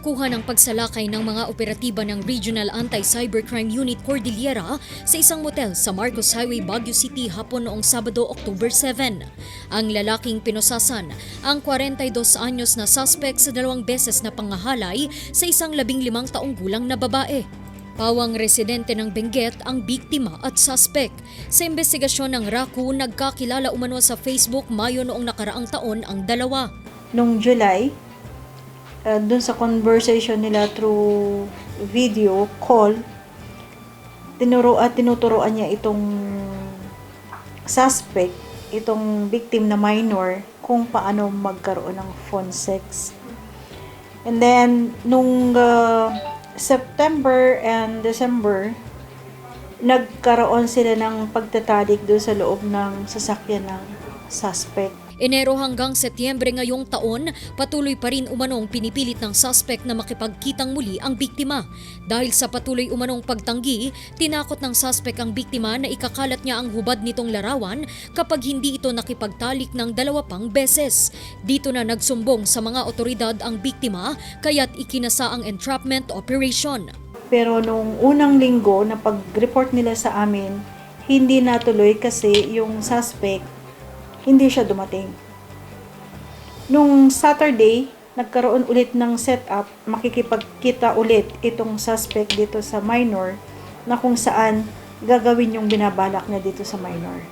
nakuha ng pagsalakay ng mga operatiba ng Regional Anti-Cybercrime Unit Cordillera sa isang motel sa Marcos Highway, Baguio City hapon noong Sabado, October 7. Ang lalaking pinosasan ang 42 anyos na suspect sa dalawang beses na pangahalay sa isang labing limang taong gulang na babae. Pawang residente ng Benguet ang biktima at suspect. Sa investigasyon ng RACU, nagkakilala umano sa Facebook Mayo noong nakaraang taon ang dalawa. nung July, uh, dun sa conversation nila through video call, tinuro at tinuturoan niya itong suspect, itong victim na minor, kung paano magkaroon ng phone sex. And then, nung uh, September and December, nagkaroon sila ng pagtatalik doon sa loob ng sasakyan ng suspect. Enero hanggang Setyembre ngayong taon, patuloy pa rin umanong pinipilit ng suspect na makipagkitang muli ang biktima. Dahil sa patuloy umanong pagtanggi, tinakot ng suspect ang biktima na ikakalat niya ang hubad nitong larawan kapag hindi ito nakipagtalik ng dalawa pang beses. Dito na nagsumbong sa mga otoridad ang biktima kaya't ikinasa ang entrapment operation. Pero nung unang linggo na pag-report nila sa amin, hindi natuloy kasi yung suspect hindi siya dumating. Nung Saturday, nagkaroon ulit ng setup, makikipagkita ulit itong suspect dito sa minor na kung saan gagawin yung binabalak niya dito sa minor.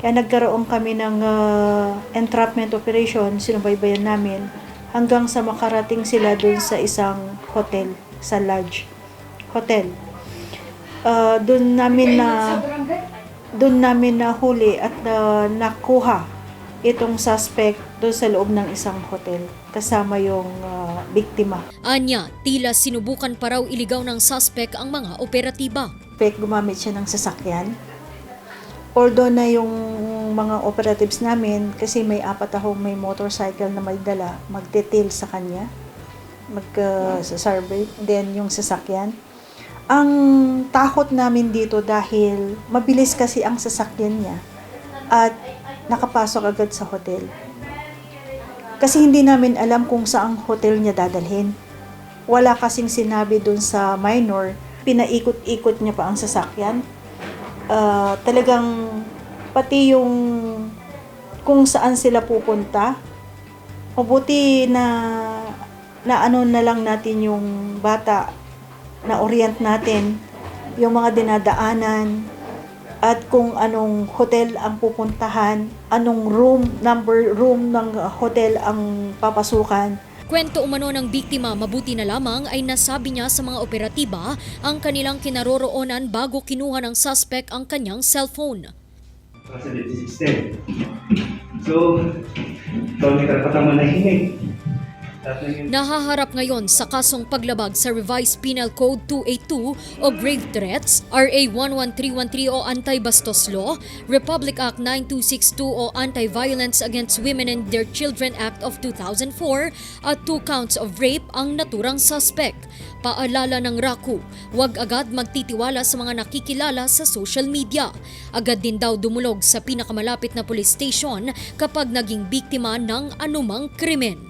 Kaya nagkaroon kami ng ah, entrapment operation, sinubaybayan namin, hanggang sa makarating sila dun sa isang hotel, sa lodge hotel. Uh, doon namin na doon namin nahuli at uh, nakuha itong suspect doon sa loob ng isang hotel kasama yung uh, biktima. Anya, tila sinubukan pa raw iligaw ng suspect ang mga operatiba. Pek gumamit siya ng sasakyan. Although na yung mga operatives namin kasi may apat akong may motorcycle na may dala, magdetail sa kanya, mag uh, then yung sasakyan. Ang takot namin dito dahil mabilis kasi ang sasakyan niya at nakapasok agad sa hotel. Kasi hindi namin alam kung saang hotel niya dadalhin. Wala kasing sinabi dun sa minor, pinaikot-ikot niya pa ang sasakyan. Ah, talagang pati yung kung saan sila pupunta, mabuti na na ano na lang natin yung bata na orient natin yung mga dinadaanan at kung anong hotel ang pupuntahan, anong room, number room ng hotel ang papasukan. Kwento umano ng biktima mabuti na lamang ay nasabi niya sa mga operatiba ang kanilang kinaroroonan bago kinuha ng suspect ang kanyang cellphone. Kasi 7610. So, ikaw may karapatang manahinig. Nahaharap ngayon sa kasong paglabag sa Revised Penal Code 282 o Grave Threats, RA 11313 o Anti-Bastos Law, Republic Act 9262 o Anti-Violence Against Women and Their Children Act of 2004 at two counts of rape ang naturang suspect. Paalala ng RACU, huwag agad magtitiwala sa mga nakikilala sa social media. Agad din daw dumulog sa pinakamalapit na police station kapag naging biktima ng anumang krimen.